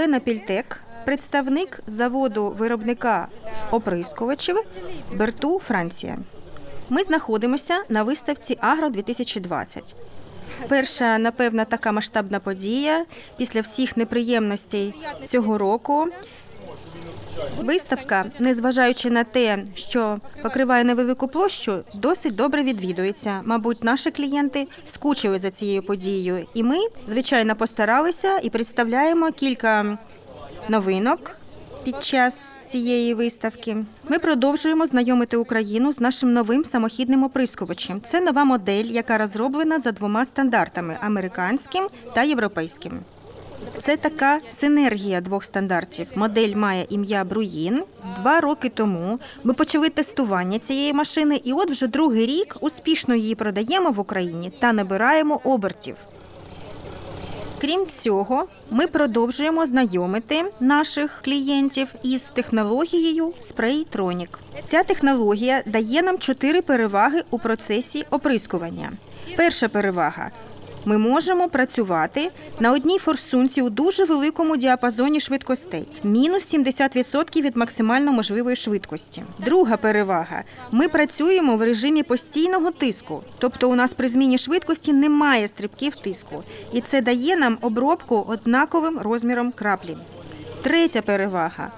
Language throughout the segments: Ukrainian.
Олена Пільтек, представник заводу виробника оприскувачів Берту, Франція. Ми знаходимося на виставці Агро 2020. Перша, напевно, така масштабна подія після всіх неприємностей цього року. Виставка, незважаючи на те, що покриває невелику площу, досить добре відвідується. Мабуть, наші клієнти скучили за цією подією, і ми, звичайно, постаралися і представляємо кілька новинок. Під час цієї виставки ми продовжуємо знайомити Україну з нашим новим самохідним оприскувачем. Це нова модель, яка розроблена за двома стандартами американським та європейським. Це така синергія двох стандартів. Модель має ім'я Бруїн. Два роки тому ми почали тестування цієї машини, і от вже другий рік успішно її продаємо в Україні та набираємо обертів. Крім цього, ми продовжуємо знайомити наших клієнтів із технологією SprayTronic. Ця технологія дає нам чотири переваги у процесі оприскування. Перша перевага. Ми можемо працювати на одній форсунці у дуже великому діапазоні швидкостей, мінус 70% від максимально можливої швидкості. Друга перевага: ми працюємо в режимі постійного тиску, тобто у нас при зміні швидкості немає стрибків тиску, і це дає нам обробку однаковим розміром краплі. Третя перевага.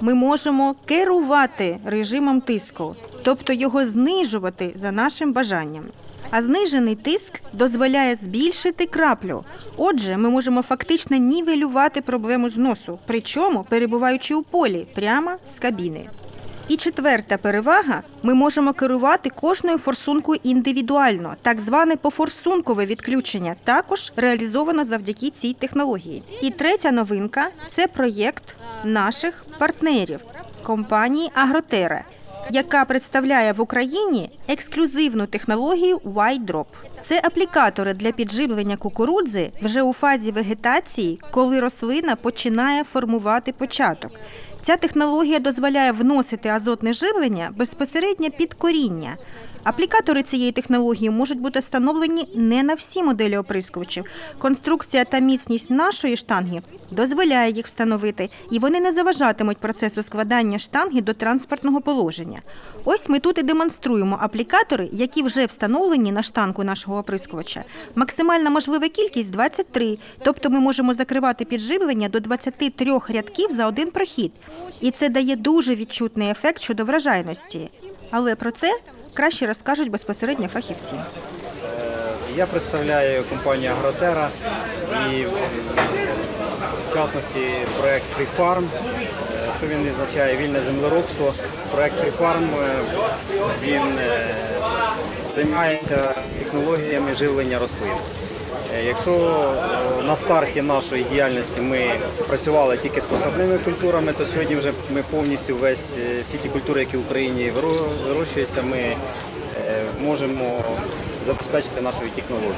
Ми можемо керувати режимом тиску, тобто його знижувати за нашим бажанням. А знижений тиск дозволяє збільшити краплю. Отже, ми можемо фактично нівелювати проблему зносу, причому перебуваючи у полі прямо з кабіни. І четверта перевага: ми можемо керувати кожною форсункою індивідуально. Так зване пофорсункове відключення також реалізовано завдяки цій технології. І третя новинка це проєкт наших партнерів компанії Агротера, яка представляє в Україні ексклюзивну технологію White Drop. Це аплікатори для підживлення кукурудзи вже у фазі вегетації, коли рослина починає формувати початок. Ця технологія дозволяє вносити азотне живлення безпосередньо під коріння. Аплікатори цієї технології можуть бути встановлені не на всі моделі оприскувачів. Конструкція та міцність нашої штанги дозволяє їх встановити, і вони не заважатимуть процесу складання штанги до транспортного положення. Ось ми тут і демонструємо аплікатори, які вже встановлені на штангу нашого оприскувача. Максимальна можлива кількість 23, тобто ми можемо закривати підживлення до 23 рядків за один прохід. І це дає дуже відчутний ефект щодо вражайності. Але про це краще розкажуть безпосередньо фахівці. Я представляю компанію Агротера і в частності проект. Е, Що він означає? Вільне землеробство. Проект е, він е, займається технологіями живлення рослин. Е, Якщо е, на старті нашої діяльності ми працювали тільки з посадними культурами, то сьогодні вже ми повністю весь е, всі ті культури, які в Україні вирощуються, ми е, можемо забезпечити нашою технологією.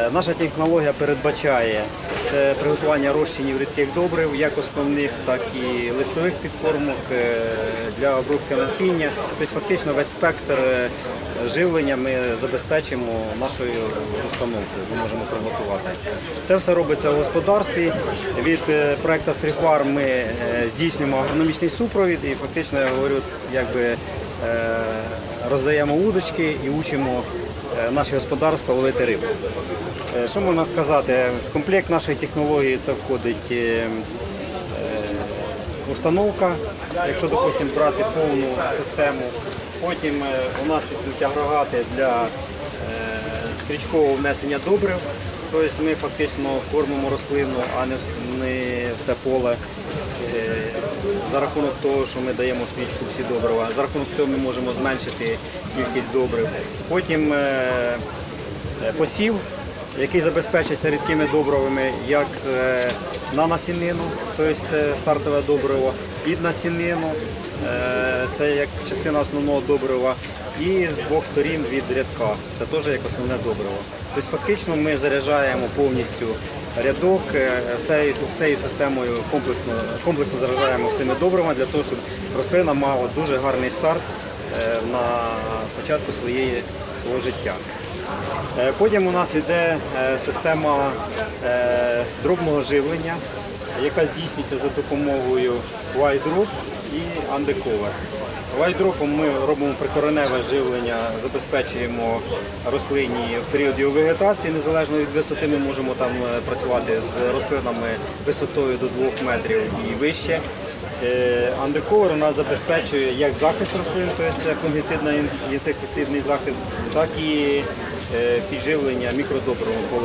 Е, Наша технологія передбачає це приготування розчинів рідких добрив, як основних, так і листових підкормок е, для обробки насіння. Тобто фактично весь спектр е, живлення ми забезпечимо нашою установкою, ми можемо приготувати. Це все робиться в господарстві. Від е, проекту Free ми здійснюємо агрономічний супровід і фактично я говорю, якби роздаємо удочки і учимо наші господарства ловити рибу. Е, Що можна сказати? В комплект нашої технології це входить е, е, установка, якщо, допустимо, брати повну систему. Потім е, у нас йдуть агрегати для е, стрічкового внесення добрив. Тобто ми фактично кормимо рослину, а не, все поле. Е, За рахунок того, що ми даємо стрічку всі добрива. За рахунок цього ми можемо зменшити кількість добрив. Потім е, е, посів, який забезпечується рідкими добривами, як е, на насінину, тобто це стартове добриво, під насінину, це як частина основного добрива, і з двох сторін від рядка, це теж як основне добриво. Тобто фактично ми заряджаємо повністю рядок всею, системою комплексно, комплексно заряджаємо всіми добривами для того, щоб рослина мала дуже гарний старт на початку своєї, свого життя. Е, Потім у нас йде е, система е, дробного живлення, яка здійснюється за допомогою White і Undercover. Вайдропом ми робимо прикореневе живлення, забезпечуємо рослині в період його вегетації, незалежно від висоти, ми можемо там е, працювати з рослинами висотою до 2 метрів і вище. Е, Undercover у нас забезпечує як захист рослин, тобто це фунгіцидний інсектицидний захист, так і е, підживлення мікродобривом по.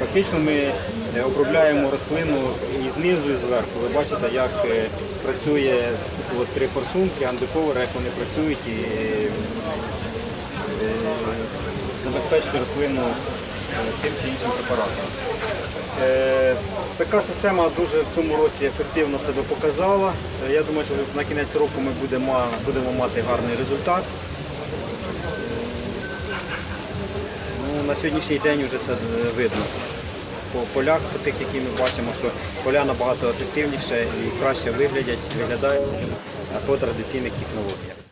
Фактично ми е, обробляємо рослину і знизу, і зверху. Ви бачите, як працює от, три форсунки, андиковери, як вони працюють і забезпечують рослину тим чи іншим препаратом. Така система дуже в цьому році ефективно себе показала. Е, Я думаю, що на кінець року ми будемо, будемо мати гарний результат. Ну, на сьогоднішній день вже це е, видно. По полях, по тих, які ми бачимо, що поля набагато ефективніше і краще виглядять, виглядають по традиційних технологіях.